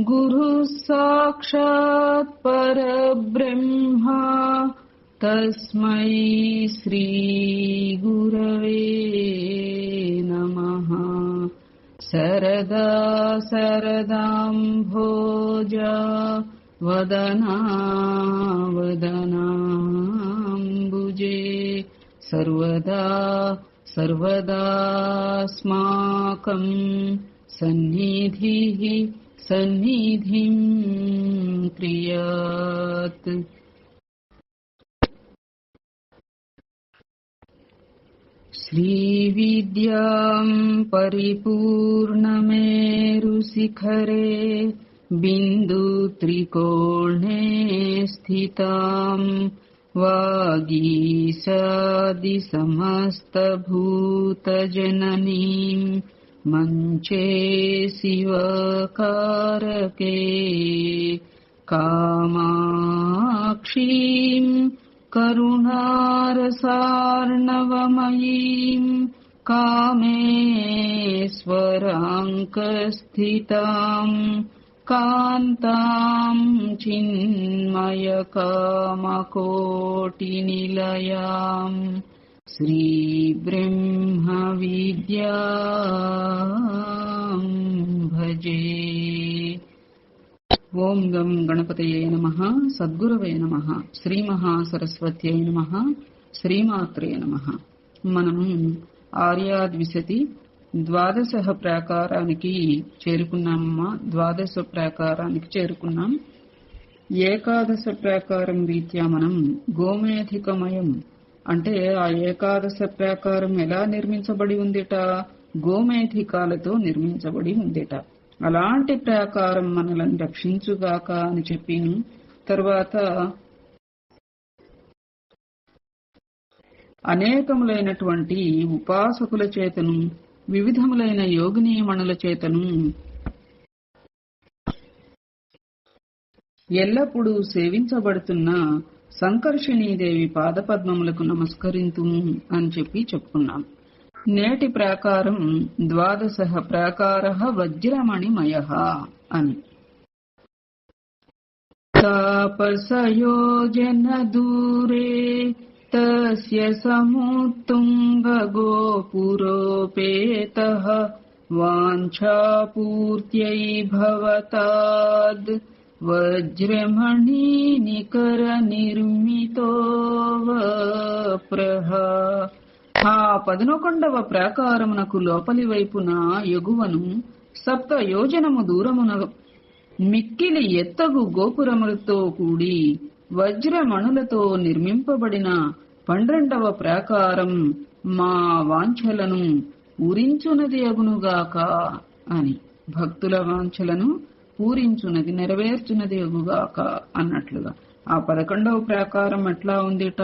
गुरुः साक्षात् परब्रह्मा तस्मै श्रीगुरवे नमः। सरदा सरदाम्भोजा वदना वदनाम्बुजे। सर्वदा सर्वदास्माकम् सन्निधिः सन्निधिम् क्रियात्। श्रीविद्याम् परिपूर्णमेरुशिखरे बिन्दुत्रिकोणे स्थिताम् वागीशादिसमस्तभूतजननीम् मञ्चे शिवकारके कामाक्षीम् करुणारसार्णवमयीम् कामेश्वराङ्कस्थिताम् कान्ताम् चिन्मयकामकोटिनिलयाम् श्रीब्रह्मविद्याम् भजे ఓం గం గణపతయే నమ సద్గురవే నమ శ్రీమహాసరస్వత్యై నమ శ్రీమాత్రే నమ మనము ఆర్యాద్విశతి ద్వాదశ ప్రాకారానికి చేరుకున్నామమ్మా ద్వాదశ ప్రాకారానికి చేరుకున్నాం ఏకాదశ ప్రాకారం రీత్యా మనం గోమేధికమయం అంటే ఆ ఏకాదశ ప్రాకారం ఎలా నిర్మించబడి ఉందిట? గోమేధికాలతో నిర్మించబడి ఉందిట. అలాంటి ప్రాకారం మనలను రక్షించుగాక అని చెప్పి తర్వాత అనేకములైనటువంటి ఉపాసకుల చేతను వివిధములైన యోగినీయమణుల చేతను ఎల్లప్పుడూ సేవించబడుతున్న సంకర్షణీదేవి పాదపద్మములకు నమస్కరింతుము అని చెప్పి చెప్పుకున్నాం. నేటి ప్రాకారం ద్వాదశ ప్రాకార వజ్రమణిమయ అని. తాపసయోజన దూరే తస్య సముత్తుంగ వాంఛాపూర్త్యై భవతాద్ వజ్రమణి నికర నిర్మితో వప్రహ ఆ పదనొకొండవ ప్రాకారమునకు లోపలి వైపున ఎగువను సప్త యోజనము దూరమున మిక్కిలి ఎత్తగు గోపురములతో కూడి వజ్రమణులతో నిర్మింపబడిన పన్నెండవ ప్రాకారం మా వాంఛలను పూరించునది అగునుగాక అని. భక్తుల వాంఛలను పూరించునది నెరవేర్చునది ఎగుగాక అన్నట్లుగా. ఆ పదకొండవ ప్రాకారం ఎట్లా ఉందిట.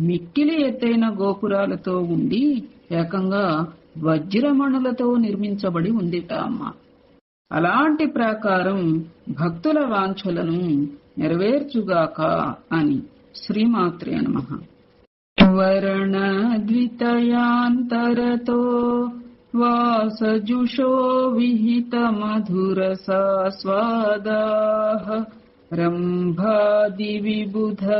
మిక్కిలి ఎత్తైన గోపురాలతో ఉండి ఏకంగా వజ్రమణులతో నిర్మించబడి ఉందిట అమ్మ. అలాంటి ప్రాకారం భక్తుల వాంఛలను నెరవేర్చుగాక అని శ్రీమాత్రే నమ. వరణ ద్వితయాంతరతో వాసజుషో విహిత మధుర సాస్వాదా రంభాది విబుధవేశ్యాః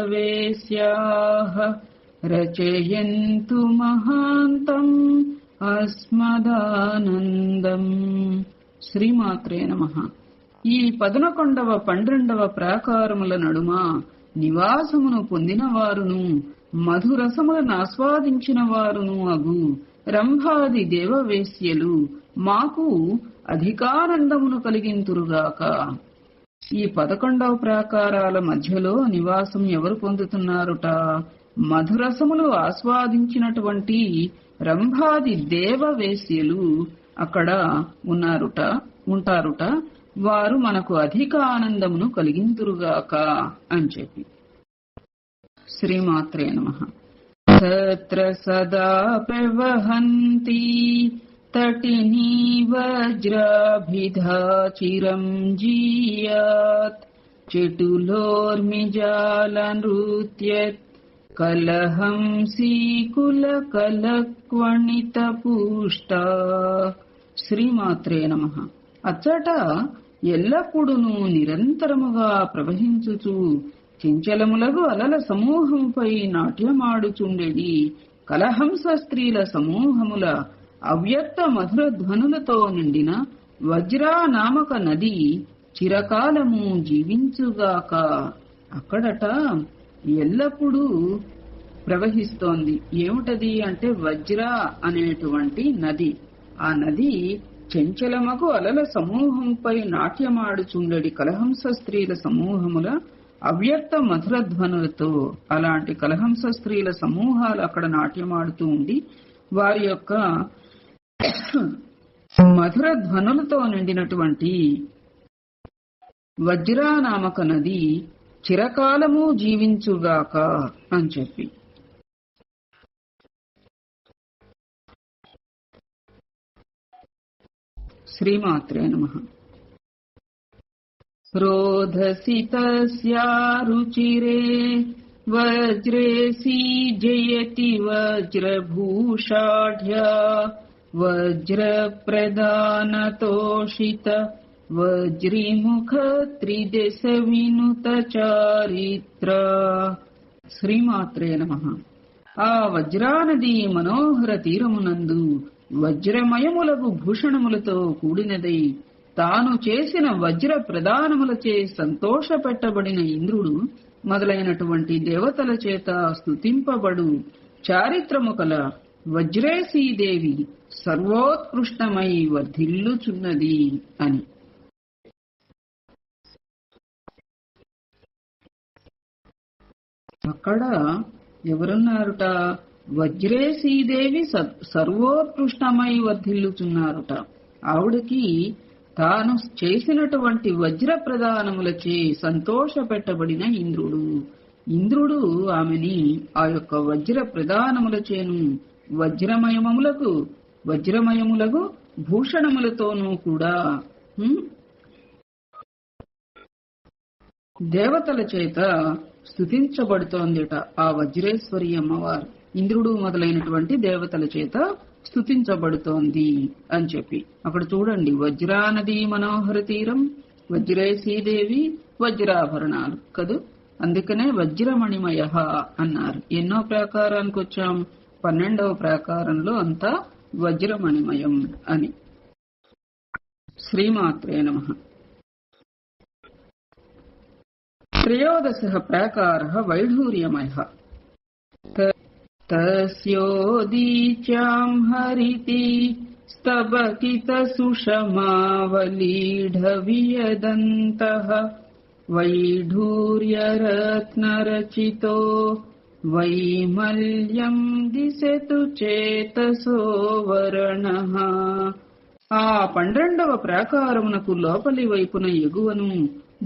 రచయంతు మహాంతం అస్మదానందం శ్రీమాత్రే నమ ఈ పదనకొండవ పన్నెండవ ప్రాకారముల నడుమ నివాసమును పొందిన వారును మధురసములను ఆస్వాదించిన వారును అగు. రంభాది దేవవేశ్యలు మాకు అధికానందమును కలిగింతురుగాక. ఈ పదకొండవ ప్రాకారాల మధ్యలో నివాసం ఎవరు పొందుతున్నారుట? మధురసములు ఆస్వాదించినటువంటి రంభాది దేవవేశ్యలు అక్కడ ఉన్నారుట ఉంటారుట. వారు మనకు అధిక ఆనందమును కలిగింతురుగాక అని చెప్పి. శ్రీమాత్రే నమ. తత్ర సదా ప్రవహంతి తటినీ వజ్రాభిధా చిరం జీయాత్ చెటులోర్మిజాల నృత్యత్ కలహంసీకుల కలక్వణిత పుష్ట శ్రీమాత్రే నమ అచ్చట ఎల్లప్పుడూ నిరంతరముగా ప్రవహించుచు చెంచలములగు అలల సమూహముపై నాట్యమాడుచుండెడి. కలహంస స్త్రీల సమూహముల అవ్యక్త మధుర ధ్వనులతో నిండిన వజ్రా నామక నది చిరకాలము జీవించుగాక. అక్కడట ఎల్లప్పుడూ ప్రవహిస్తోంది. ఏమిటది అంటే వజ్ర అనేటువంటి నది. ఆ నది చెంచలమకు అలల సమూహంపై నాట్యమాడుచుండడి. కలహంస స్త్రీల సమూహముల అవ్యక్త మధుర ధ్వనులతో అలాంటి కలహంస స్త్రీల సమూహాలు అక్కడ నాట్యమాడుతూ ఉండి వారి యొక్క మధుర ధ్వనులతో నిండినటువంటి వజ్రానామక నది చిరకాలము జీవించుగాక అని చెప్పి. శ్రీమాత్రే నమ. रोधसि तस्यारुचिरे वज्रे सीजयति वज्रभूषाढ्या वज्रप्रदानतोषित वज्रिमुख त्रिदशविनुत చారిత్ర శ్రీమాత్రే నమ ఆ వజ్రానది మనోహర తీరమునందు వజ్రమయములకు భూషణములతో కూడినదై తాను చేసిన వజ్ర ప్రదానములచే సంతోషపెట్టబడిన ఇంద్రుడు మొదలైనటువంటి దేవతల చేత స్తుతింపబడు. చారిత్రము కల సర్వోత్కృష్టమై వర్ధిల్లుచున్నది అని. అక్కడ ఎవరున్నారుట? వజ్రేశీదేవి సర్వోత్కృష్టమై వర్ధిల్లుచున్నారుట. ఆవిడకి తాను చేసినటువంటి వజ్ర ప్రధానములచే సంతోష పెట్టబడిన ఇంద్రుడు. ఇంద్రుడు ఆమెని ఆ యొక్క వజ్ర ప్రధానములచేను వజ్రమయమములకు వజ్రమయములకు భూషణములతోనూ కూడా దేవతల చేత స్థుతించబడుతోందిట ఆ వజ్రేశ్వరి అమ్మవారు. ఇంద్రుడు మొదలైనటువంటి దేవతల చేత స్థుతించబడుతోంది అని చెప్పి. అక్కడ చూడండి వజ్రానది మనోహర తీరం వజ్రేశీదేవి వజ్రాభరణాలు. కదూ? అందుకనే వజ్రమణిమయ అన్నారు. ఎన్నో ప్రాకారానికి వచ్చాం. పన్నెండవ ప్రాకారంలో అంతా వజ్రమణిమయం అని. శ్రీమాత్రే నమ. త్రయోదశ ప్రాకార వైఢూర్యమయ. तस्योदीच्याम् हरिति स्तबकितसुषमावलीढवियदन्तः वैढूर्यरत्नरचितो वैमल्यम् दिशतु చేతసో వర్ణః ఆ పన్నెండవ ప్రాకారమునకు లోపలి వైపున ఎగువను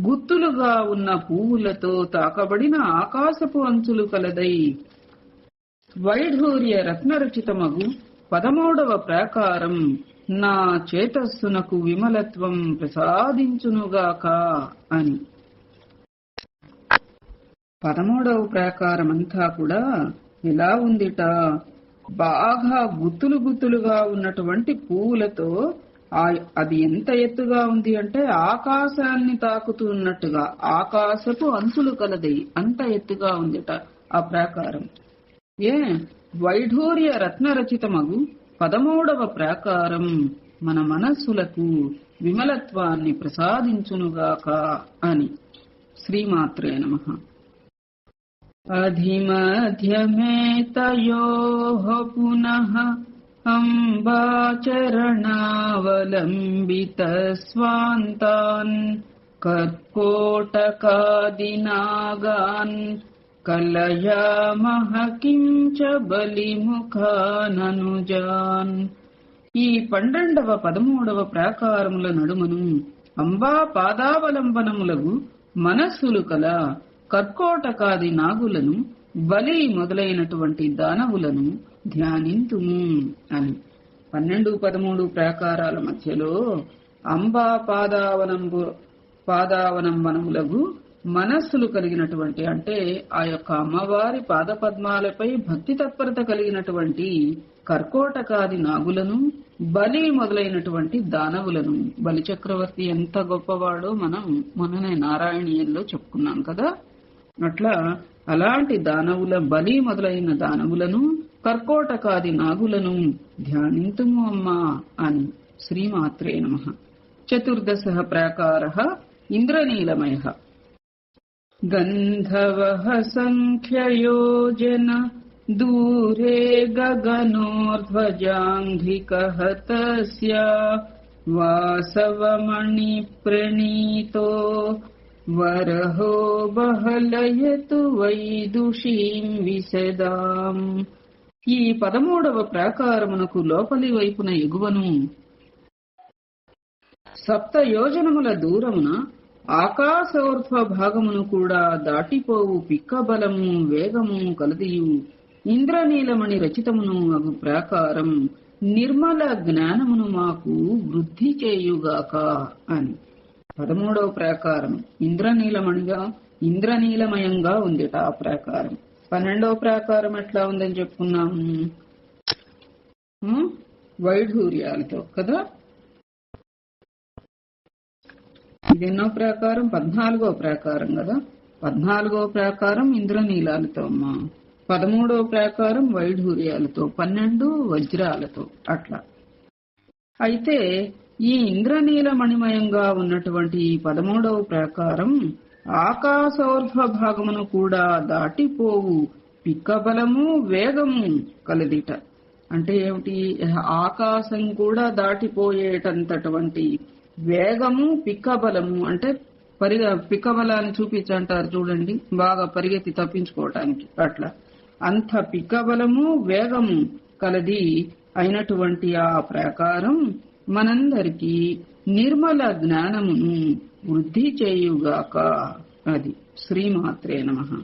గుత్తులుగా ఉన్న పువ్వులతో తాకబడిన ఆకాశపు అంచులు కలదై వైఢూర్య రత్నరచితమగు పదమూడవ ప్రాకారం. నా చేతస్సునకు విమలత్వం ప్రసాదించునుగాక అని. పదమూడవ ప్రాకారం అంతా కూడా ఎలా ఉందిట? బాగా గుత్తులు గుత్తులుగా ఉన్నటువంటి పూలతో అది ఎంత ఎత్తుగా ఉంది అంటే ఆకాశాన్ని తాకుతున్నట్టుగా ఆకాశపు అంచులు కలది అంత ఎత్తుగా ఉందిట ఆ ప్రాకారం. ఏ? వైఢూర్య రత్నరచితమగు పదమూడవ ప్రాకారం మన మనస్సులకు విమలత్వాన్ని ప్రసాదించునుగాక అని. శ్రీమాత్రే నమ. అధిమధ్యమేతయో పునః అంబాచరణావలంబిత స్వాంతాన్ కర్కోటకాదినాగాన్ కలయామహ కించ బలిముఖాననుజాన్. ఈ పన్నెండవ పదమూడవ ప్రాకారముల నడుమను అంబా పాదావలంబనములగు మనస్సులు కల కర్కోటకాది నాగులను బలి మొదలైనటువంటి దానవులను ధ్యానింతుము అని. పన్నెండు పదమూడు ప్రాకారాల మధ్యలో అంబా పాదావనంబు పాదావలంబనములగు మనస్సులు కలిగినటువంటి అంటే ఆ యొక్క అమ్మవారి పాదపద్మాలపై భక్తి తత్పరత కలిగినటువంటి కర్కోటకాది నాగులను బలి మొదలైనటువంటి దానవులను. బలిచక్రవర్తి ఎంత గొప్పవాడో మనం మొన్ననే నారాయణీయంలో చెప్పుకున్నాం కదా. అట్లా అలాంటి దానవుల బలి మొదలైన దానవులను కర్కోటకాది నాగులను ధ్యానింతుము అమ్మా అని శ్రీమాత్రే నమ. చతుర్దశ ప్రాకార ఇంద్రనీలమయ. గంధవ సంఖ్యయోజన దూరే గగనోర్ధ్వజాంఘ్రిక తస్య వాసవమణి ప్రణీతో వరహో బహలయతు వైదుషీం విశదాం ఈ పదమూడవ ప్రాకారమునకు లోపలి వైపున ఎగువను సప్త యోజనముల దూరమున ఆకాశోర్ధ్వ భాగమును కూడా దాటిపోవు పిక్కబలము వేగము కలదియు. ఇంద్రనీలమణి రచితమును అగు ప్రాకారం నిర్మల జ్ఞానమును మాకు వృద్ధి చేయుగాక అని. పదమూడవ ప్రాకారం. ఇంద్రనీలమణిగా ఇంద్రనీలమయంగా ఉందిట ఆ ప్రాకారం. పన్నెండవ ప్రాకారం ఎట్లా ఉందని చెప్పుకున్నాము? వైఢూర్యాలతో కదా? ఇది ఎన్నో ప్రాకారం? పద్నాలుగో ప్రాకారం కదా? పద్నాలుగో ప్రాకారం ఇంద్రనీలాలతో అమ్మా. పదమూడవ ప్రాకారం వైఢూర్యాలతో పన్నెండు వజ్రాలతో అట్లా. అయితే ఈ ఇంద్రనీల మణిమయంగా ఉన్నటువంటి ఈ పదమూడవ ప్రాకారం ఆకాశౌర్భ భాగమును కూడా దాటిపోవు. పిక్కబలము వేగము కలదిట. అంటే ఏమిటి? ఆకాశం కూడా దాటిపోయేటంతటువంటి వేగము పిక్కబలము అంటే పరిగ పిక్కబలాన్ని చూపించంటారు చూడండి. బాగా పరిగెత్తి తప్పించుకోవటానికి అట్లా. అంత పిక్కబలము వేగము కలది అయినటువంటి ఆ ప్రకారం మనందరికీ నిర్మల జ్ఞానమును వృద్ధి చేయుగాక అది. శ్రీమాత్రే నమ.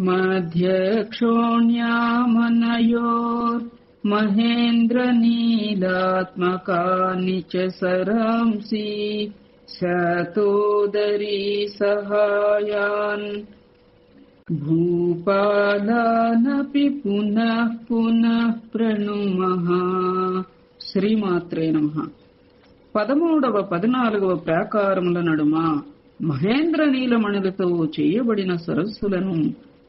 మధ్యక్షోణ్యామనయోర్ మహేంద్ర నీలాత్మకాని చ సరాంసి శతోదరీ సహాయాన్ భూపాలానపి పునః పునః ప్రణుమః శ్రీమాత్రే నమ పదమూడవ పద్నాలుగవ ప్రాకారముల నడుమ మహేంద్ర నీలమణులతో చేయబడిన సరస్సులను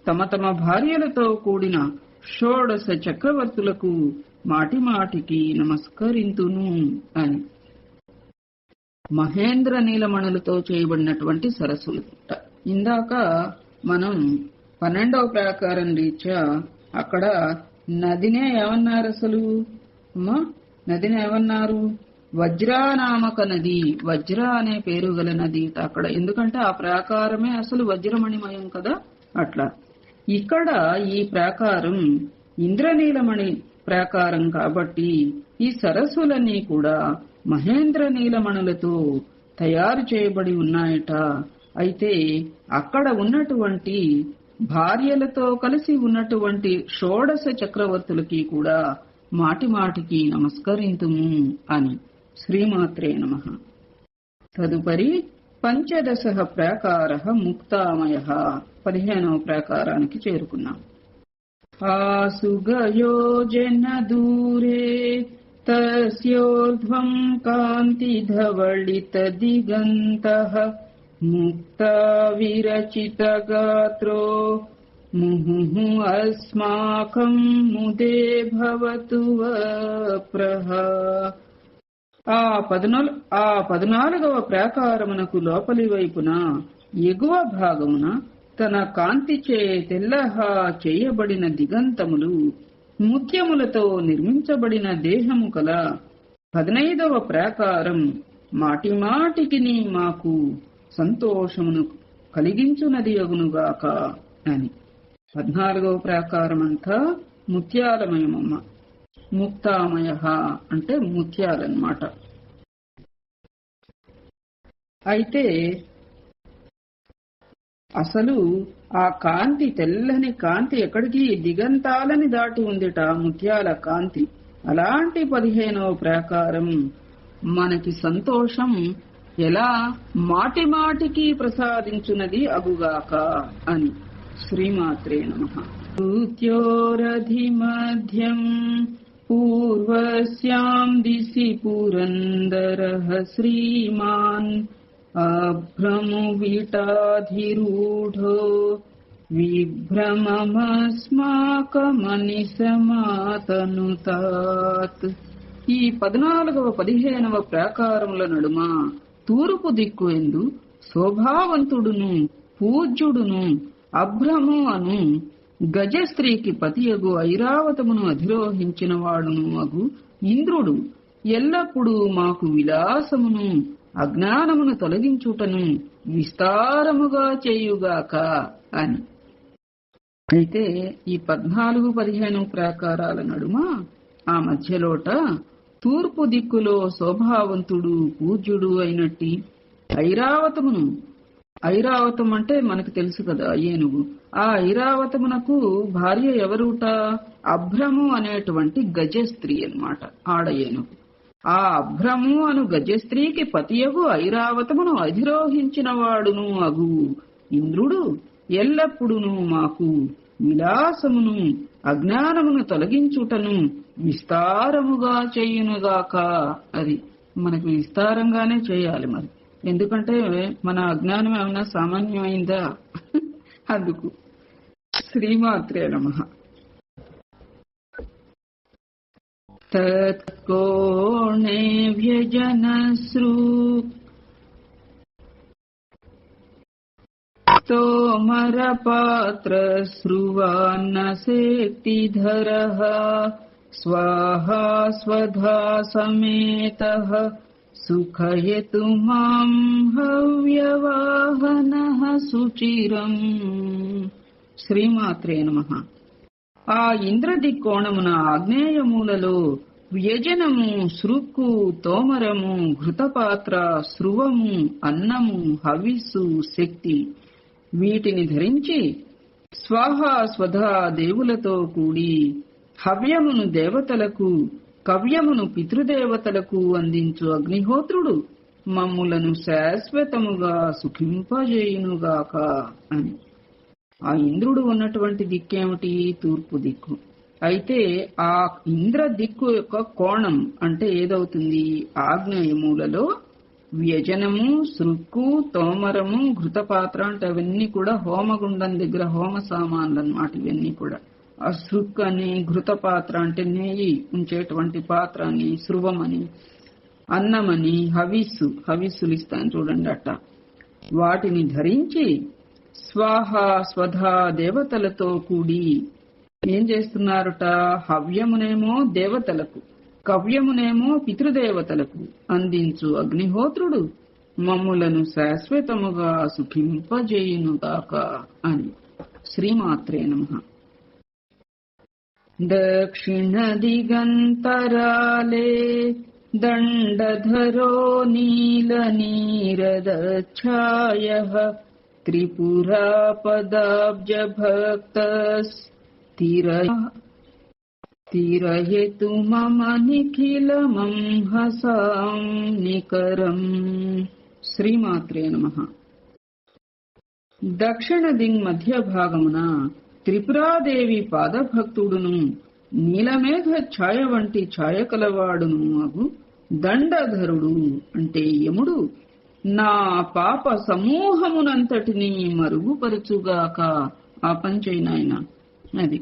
తమ తమ భార్యలతో కూడిన షోడశ చక్రవర్తులకు మాటి మాటికి నమస్కరింతును అని. మహేంద్ర నీలమణులతో చేయబడినటువంటి సరస్సులు. ఇందాక మనం పన్నెండవ ప్రాకారం రీత్యా అక్కడ నదినే ఏమన్నారు అసలు? అమ్మా నదిని ఏమన్నారు? వజ్రానామక నది. వజ్ర అనే పేరు గల నది. అక్కడ ఎందుకంటే ఆ ప్రాకారమే అసలు వజ్రమణిమయం కదా? అట్లా. ఇక్కడ ఈ ప్రాకారం ఇంద్రనీలమణి ప్రాకారం కాబట్టి ఈ సరస్సులన్నీ కూడా మహేంద్ర నీలమణులతో తయారు చేయబడి ఉన్నాయట. అయితే అక్కడ ఉన్నటువంటి భార్యలతో కలిసి ఉన్నటువంటి షోడశ చక్రవర్తులకి కూడా మాటి మాటికి నమస్కరింతుము అని శ్రీమాత్రే నమ. తదుపరి పంచదశ ప్రాకార ముక్తామయ. పదిహేనవ ప్రాకారానికి చేరుకున్నాం. ఆసుగయోజన దూరే తస్యోర్ధ్వం కాంతిధవళిత దిగంత ముక్తా విరచిత గాత్రో ముహు అస్మాకం ముదే భవతు వప్రహ. ఆ పద్నాలు ఆ పద్నాలుగవ ప్రాకారమునకు లోపలి వైపున ఎగువ భాగమున తన కాంతిచే తెల్లహా చేయబడిన దిగంతములు ముత్యములతో నిర్మించబడిన దేహము కల. పదనైదవ ప్రాకారం మాటిమాటికి మాకు సంతోషమును కలిగించునది అగునుగాక అని. పద్నాలుగవ ప్రాకారం అంతా ముత్యాలమయమమ్మ. ముక్తామయ అంటే ముత్యాలన్నమాట. అయితే అసలు ఆ కాంతి తెల్లని కాంతి ఎక్కడికి దిగంతాలని దాటి ఉందిట ముత్యాల కాంతి. అలాంటి పదిహేనవ ప్రాకారం. మనకి సంతోషం ఎలా మాటి మాటికి ప్రసాదించున్నది అగుగాక అని. శ్రీమాత్రే నమోరధి మధ్యం పూర్వస్యాం దిశి పురందర శ్రీమాన్ అభ్రమువిటాధిరూఢో విభ్రమమస్మాకమనిసమాతనుతాత్ ఈ పద్నాలుగవ పదిహేనవ ప్రాకారముల నడుమ తూర్పు దిక్కు ఎందు శోభావంతుడును పూజ్యుడును అభ్రము అను గజస్త్రీకి పతియగు ఐరావతమును అధిరోహించిన వాడును అగు ఇంద్రుడు. ఎల్లప్పుడూ మాకు విలాసమును అజ్ఞానమును తొలగించుటను విస్తారముగా చేయుగాక అని. అయితే ఈ పద్నాలుగు పదిహేను ప్రాకారాల నడుమ ఆ మధ్యలోట తూర్పు దిక్కులో శోభావంతుడు పూజ్యుడు అయినట్టి ఐరావతమును. ఐరావతం అంటే మనకు తెలుసు కదా ఏనుగు. ఆ ఐరావతమునకు భార్య ఎవరుట? అభ్రము అనేటువంటి గజస్త్రీ అనమాట ఆడ ఏనుగు. ఆ అభ్రము అను గజస్త్రీకి పతియగు ఐరావతమును అధిరోహించిన వాడును అగు. ఇంద్రుడు ఎల్లప్పుడును మాకు విలాసమును అజ్ఞానమును తొలగించుటను విస్తారముగా చేయునుగాక అది. మనకు విస్తారంగానే చేయాలి మరి. ఎందుకంటే మన అజ్ఞానం ఏమైనా సామాన్యమైందా? అందుకు. శ్రీమాత్రే నమ. तत्कोणे व्यजनश्रु स्तोमरपात्रस्रुवा न सेतिधरः स्वाहा स्वधा समेतः। सुखयतु माम् हव्यवाहनः सुचिरम्। श्रीमात्रे नमः। ఆ ఇంద్రదిక్కోణమున ఆగ్నేయమూలలో వ్యజనము సృక్కు తోమరము ఘృతపాత్ర స్రువము అన్నము హవిస్సు శక్తి. వీటిని ధరించి స్వాహ స్వధా దేవులతో కూడి హవ్యమును దేవతలకు కవ్యమును పితృదేవతలకు అందించు అగ్నిహోత్రుడు మమ్ములను శాశ్వతముగా సుఖింపజేయునుగాక అని. ఆ ఇంద్రుడు ఉన్నటువంటి దిక్కేమిటి? తూర్పు దిక్కు. అయితే ఆ ఇంద్ర దిక్కు యొక్క కోణం అంటే ఏదవుతుంది? ఆగ్నేయములలో వ్యజనము సృక్కు తోమరము ఘృతపాత్ర అంటే అవన్నీ కూడా హోమగుండం దగ్గర హోమ సామాన్లు అన్నమాట ఇవన్నీ కూడా. ఆ సృక్ అని ఘృతపాత్ర అంటే నెయ్యి ఉంచేటువంటి పాత్ర అని శృవమని అన్నమని హవిస్సు హవిస్సులు ఇస్తాను చూడండి అట్ట. వాటిని ధరించి స్వాహ స్వధా దేవతలతో కూడి. ఏం చేస్తున్నారట? హవ్యమునేమో దేవతలకు కవ్యమునేమో పితృదేవతలకు అందించు అగ్నిహోత్రుడు. మమ్ములను శాశ్వతముగా సుఖింపజేయునుగాక అని. శ్రీమాత్రే నమ. దక్షిణ దిగంతరాలే దండధరో నీల త్రిపురా పదాబ్జ భక్త స్థిర మమ నిఖిలమం హసాం నికరం శ్రీమాత్రే నమ దక్షిణ దింగ్ మధ్య భాగమున త్రిపురాదేవి పాదభక్తుడును నీలమేఘ ఛాయ వంటి ఛాయ కలవాడును అగు దండధరుడు అంటే యముడు నా పాప సమూహమునంతటిని మరుగుపరచుగాక ఆ పంచైనాయన అది.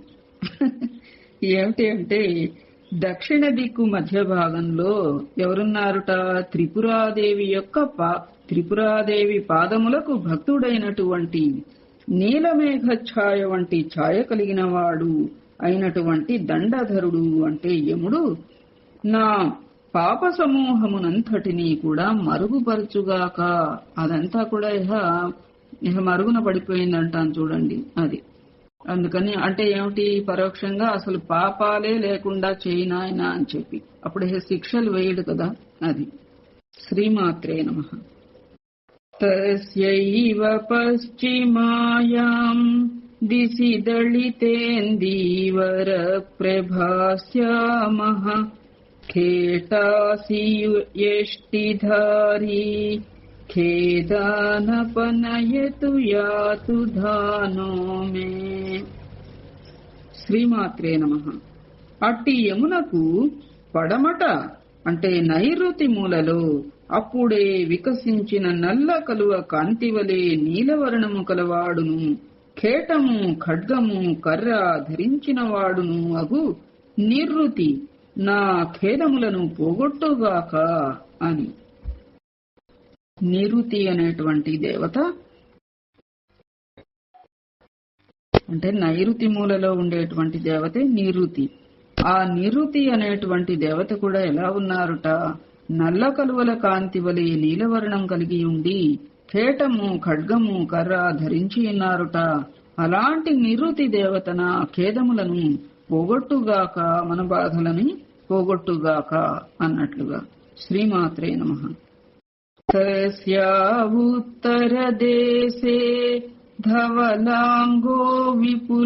ఏమిటి అంటే దక్షిణ దిక్కు మధ్య భాగంలో ఎవరున్నారుట? త్రిపురాదేవి యొక్క పా త్రిపురాదేవి పాదములకు భక్తుడైనటువంటి నీలమేఘ ఛాయ వంటి ఛాయ కలిగిన వాడు అయినటువంటి దండధరుడు అంటే యముడు. నా పాప సమూహమునంతటినీ కూడా మరుగుపరచుగాక అదంతా కూడా ఇహ ఇహ మరుగున పడిపోయింది చూడండి అది. అందుకని అంటే ఏమిటి? పరోక్షంగా అసలు పాపాలే లేకుండా చేయినాయన అని చెప్పి. అప్పుడు ఇహ శిక్షలు వేయడు కదా అది. శ్రీమాత్రే నమ. తస్యైవ పశ్చిమాయాం దిశి దళితేందీవర ప్రభాస్యామహ. खेटासि यष्टिधारी ఖేదానపనయతు యాతు ధానో మే శ్రీమాత్రే నమ అట్టి యమునకు పడమట అంటే నైరుతి మూలలో అప్పుడే వికసించిన నల్ల కలువ కాంతివలే నీలవర్ణము కలవాడును ఖేటము ఖడ్గము కర్ర ధరించిన వాడును అగు నిర్రుతి నా ఖేదములను పోగొట్టుగాక అని. నిరుతి అనేటువంటి దేవత అంటే నైరుతి మూలలో ఉండేటువంటి దేవతే నిరుతి. ఆ నిరుతి అనేటువంటి దేవత కూడా ఎలా ఉన్నారుట? నల్ల కలువల కాంతి వలె నీలవర్ణం కలిగి ఉండి కేటము ఖడ్గము కర్ర ధరించి ఉన్నారుట. అలాంటి నిరుతి దేవతన ఖేదములను పోగొట్టుగాక మన బాధలని పోగొట్టుగాక అన్నట్లుగా శ్రీమాత్రే నమ तस्यावुत्तरदेशे धवलाङ्गो विपुलझषवरारूढः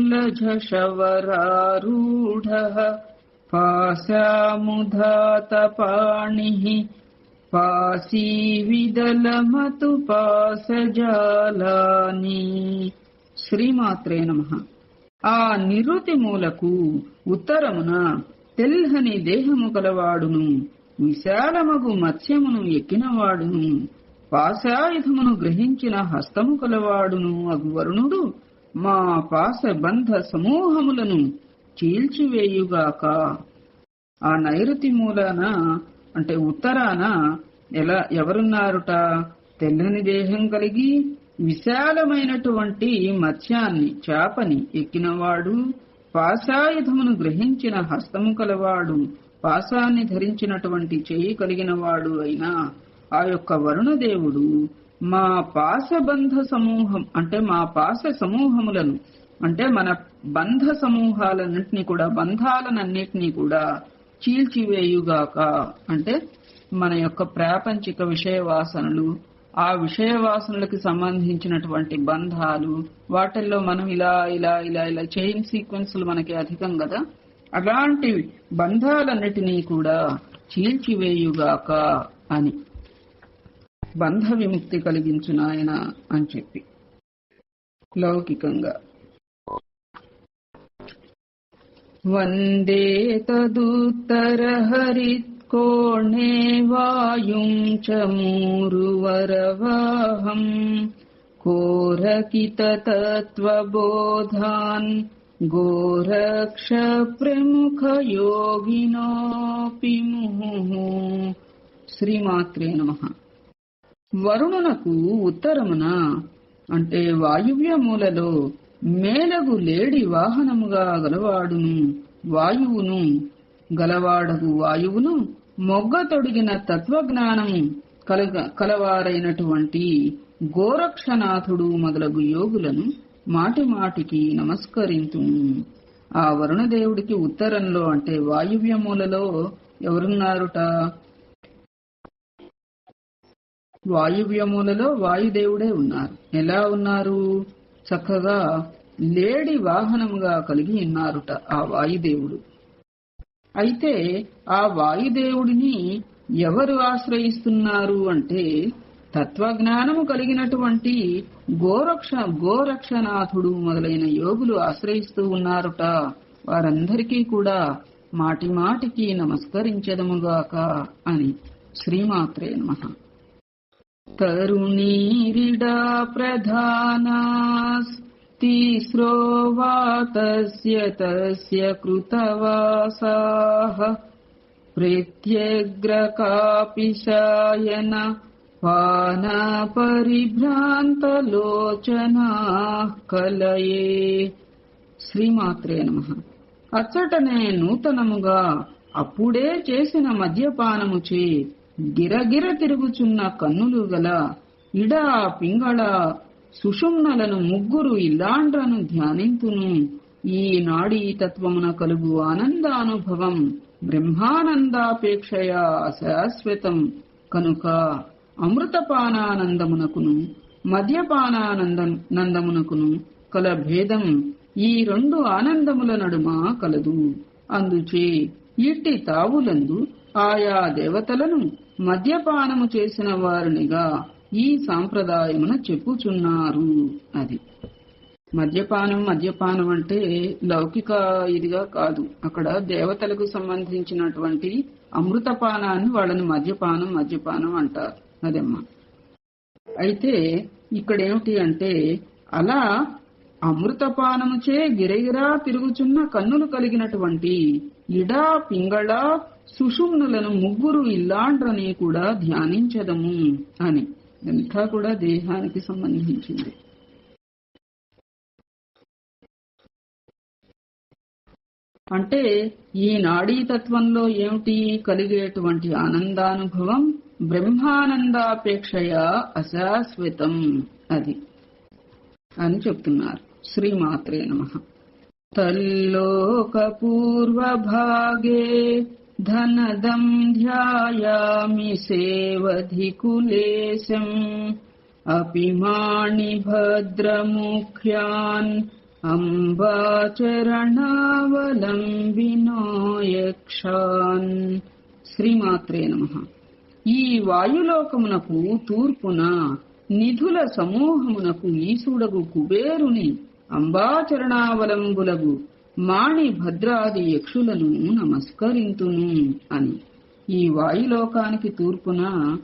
पाशामुधातपाणिः पासी विदलमतु పాసజాలాని శ్రీమాత్రే నమ ఆ నిరుతి మూలకు ఉత్తరమున తెల్హని దేహము కలవాడును విశాలమగు మత్స్యమును ఎక్కినవాడును పాశాయుధమును గ్రహించిన హస్తము కలవాడును అగు వరుణుడు మా పాశబంధ సమూహములను చీల్చివేయుగాక. ఆ నైరుతి మూలాన అంటే ఉత్తరాన ఎలా ఎవరున్నారుట? తెల్లని దేహం కలిగి విశాలమైనటువంటి మత్స్యాన్ని చేపని ఎక్కినవాడు పాశాయుధమును గ్రహించిన హస్తము కలవాడు పాశాన్ని ధరించినటువంటి చేయి కలిగిన వాడు అయినా ఆ యొక్క వరుణదేవుడు మా పాశబంధ సమూహం అంటే మా పాశ సమూహములను అంటే మన బంధ సమూహాలన్నింటినీ కూడా బంధాలనన్నిటినీ కూడా చీల్చివేయుగాక. అంటే మన యొక్క ప్రాపంచిక విషయ వాసనలు ఆ విషయ వాసనలకు సంబంధించినటువంటి బంధాలు వాటిల్లో మనం ఇలా ఇలా ఇలా ఇలా చైన్ సీక్వెన్స్లు మనకి అధికం కదా అలాంటి బంధాలన్నిటినీ కూడా చీల్చివేయుగాక అని. బంధ విముక్తి కలిగించు నాయన అని చెప్పి. లౌకికంగా. వందే తదుత్తర వాయుం చ మూరువరవాహం కోరకితతత్వబోధాన్ గోరక్ష ప్రముఖ యోగినోపి శ్రీమాత్రే నమ వరుణునకు ఉత్తరమున అంటే వాయువ్యములలో మేలగు లేడి వాహనముగా గలవాడును వాయువును గలవాడగు వాయువును మొగ్గ తొడిగిన తత్వజ్ఞానము కలగ కలవారైనటువంటి గోరక్షనాథుడు మొదలగు యోగులను మాటి మాటికి నమస్కరింతు. ఆ వరుణదేవుడికి ఉత్తరంలో అంటే వాయువ్య మూలలో ఎవరున్నారుట? వాయువ్యములలో వాయుదేవుడే ఉన్నారు. ఎలా ఉన్నారు? చక్కగా లేడి వాహనముగా కలిగి ఉన్నారుట ఆ వాయుదేవుడు. అయితే ఆ వాయుదేవుడిని ఎవరు ఆశ్రయిస్తున్నారు అంటే తత్వజ్ఞానము కలిగినటువంటి గోరక్ష గోరక్షనాథుడు మొదలైన యోగులు ఆశ్రయిస్తూ ఉన్నారుట. వారందరికీ కూడా మాటి మాటికి నమస్కరించదముగాక అని శ్రీమాత్రే నమ. తరుణీరిడా ప్రధానా प्रधानास्तिस्रो वा तस्य तस्य कृतवासाः प्रीत्यग्रकापिशायन పానపరిభ్రాంతలోచనాః కలయే శ్రీమాత్రే నమ అచ్చటనే నూతనముగా అప్పుడే చేసిన మద్యపానముచే గిరగిర తిరుగుచున్న కన్నులు గల ఇడా పింగళ సుషుమ్నలను ముగ్గురు ఇల్లాండ్రను ధ్యానింతును ఈ నాడీ తత్వమున కలుగు ఆనందానుభవం బ్రహ్మానందాపేక్షయా శాశ్వతం కనుక అమృతపానానందమునకును మద్యపానానంద నందమునకును కల భేదం ఈ రెండు ఆనందముల నడుమ కలదు. అందుచే ఇట్టి తావులందు ఆయా దేవతలను మద్యపానము చేసిన వారినిగా ఈ సాంప్రదాయమున చెప్పుచున్నారు అది. మద్యపానం మద్యపానం అంటే లౌకిక ఇదిగా కాదు. అక్కడ దేవతలకు సంబంధించినటువంటి అమృతపానాన్ని వాళ్ళని మద్యపానం మద్యపానం అంటారు. అదమ్మా. అయితే ఇక్కడ ఏమిటి అంటే అలా అమృతపానముచే గిరగిరా తిరుగుచున్న కన్నులు కలిగినటువంటి ఇడా పింగళ సుషుమ్నులను ముగ్గురు ఇల్లాండ్రని కూడా ధ్యానించదము అని. ఇదంతా కూడా దేహానికి సంబంధించింది. అంటే ఈ నాడీ తత్వంలో ఏమిటి కలిగేటువంటి ఆనందానుభవం? బ్రహ్మానందాపేక్షయ అశాశ్వతం అది అని చెప్తున్నారు. శ్రీమాత్రే నమ. తల్లోక పూర్వభాగే ధనదం ధ్యాయామి సేవధికులేశం అపి మాణి భద్రముఖ్యాన్ అంబాచరణావలంబినోయక్షాన్ శ్రీమాత్రే నమ ఈ వాయులోకమునకు తూర్పున నిధుల సమూహమునకు ఈశుడగు కుబేరుని అంబాచరణావలంబులగు మాణి భద్రాది యక్షులను నమస్కరింతును అని. ఈ వాయులోకానికి తూర్పున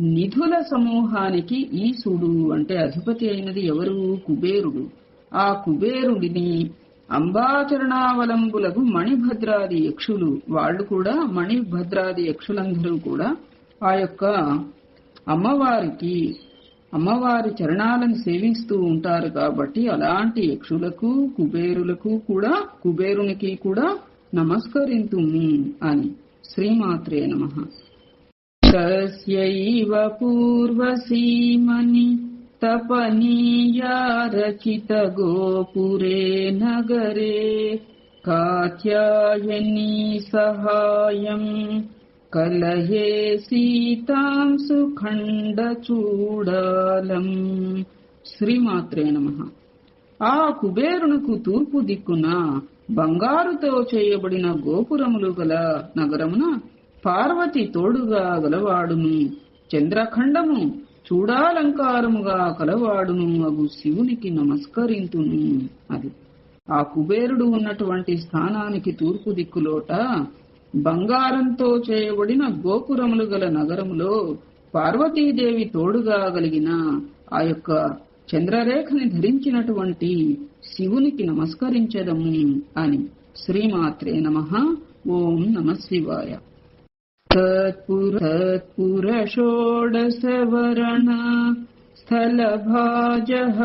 నిధుల సమూహానికి ఈసుడు అంటే అధిపతి అయినది ఎవరు? కుబేరుడు. ఆ కుబేరుడిని అంబాచరణావలంబులకు మణిభద్రాది యక్షులు. వాళ్ళు కూడా మణిభద్రాది యక్షులందరూ కూడా ఆ యొక్క అమ్మవారికి అమ్మవారి చరణాలను సేవిస్తూ ఉంటారు కాబట్టి అలాంటి యక్షులకు కుబేరులకు కూడా కుబేరునికి కూడా నమస్కరింతుము అని శ్రీమాత్రే నమ. తస్యైవ పూర్వసీమని తపనీయా రచిత గోపురే నగరే కాత్యాయనీ సహాయం కలహే సీతాం సుఖండ చూడాలం. శ్రీమాత్రే నమ. ఆ కుబేరునకు తూర్పు దిక్కున బంగారుతో చేయబడిన గోపురములు గల నగరమున పార్వతి తోడుగా గలవాడును. చంద్రఖండము చూడాలంకారముగా కలవాడును అగు శివునికి నమస్కరింతును. అది. ఆ కుబేరుడు ఉన్నటువంటి స్థానానికి తూర్పు దిక్కులోట బంగారంతో చేయబడిన గోపురములు గల నగరములో పార్వతీదేవి తోడుగా కలిగిన ఆ యొక్క చంద్రరేఖని ధరించినటువంటి శివునికి నమస్కరించదము అని శ్రీమాత్రే నమ ఓం నమ శివాయ तत्पुरषोडशवर्ण स्थलभाजः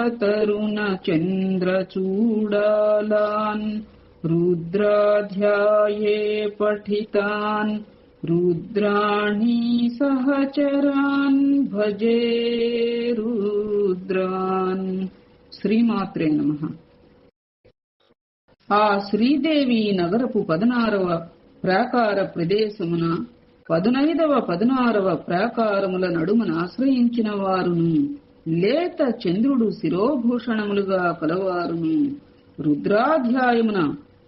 तरुणचन्द्रचूडालान् रुद्राध्याये पठितान् रुद्राणि सहचरान् भजे रुद्रान् శ్రీమాత్రే నమ ఆ శ్రీదేవి నగరపు పదనారవ ప్రాకార ప్రదేశమున పదునైదవ పదునారవ ప్రాకారముల నడుమన ఆశ్రయించిన వారును లేత చంద్రుడు శిరోభూషణములుగా కలవారును రుద్రాధ్యాయమున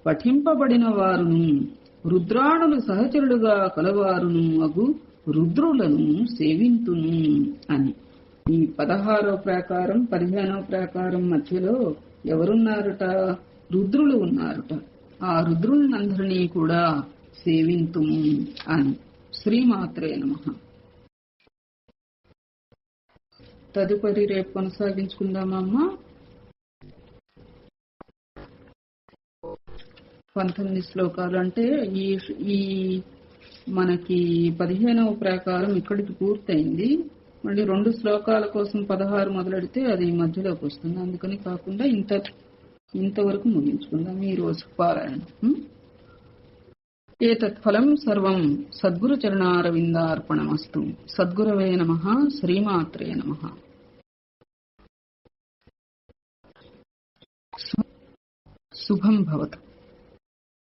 పఠింపబడిన వారును రుద్రాణులు సహచరుడుగా కలవారును అగు రుద్రులను సేవింతును అని. ఈ పదహారవ ప్రాకారం పదిహేనో ప్రాకారం మధ్యలో ఎవరున్నారట? రుద్రులు ఉన్నారట. ఆ రుద్రులందరినీ కూడా సేవింతుము అని. శ్రీమాత్రే నమ. తదుపరి రేపు కొనసాగించుకుందామమ్మా పంతొమ్మిది శ్లోకాలు అంటే ఈ ఈ మనకి పదిహేనవ ప్రకారం ఇక్కడికి పూర్తయింది. మళ్ళీ రెండు శ్లోకాల కోసం పదహారు మొదలెడితే అది మధ్యలోకి వస్తుంది. అందుకని కాకుండా ఇంత ఇంతవరకు ముగించుకుందాం. ఈ రోజు పారాయణ. ఏతత్ ఫలం సర్వం సద్గురు చరణారవిందార్పణమస్తు. సద్గురవే నమ శ్రీమాత్రే నమ. శుభం భవతు.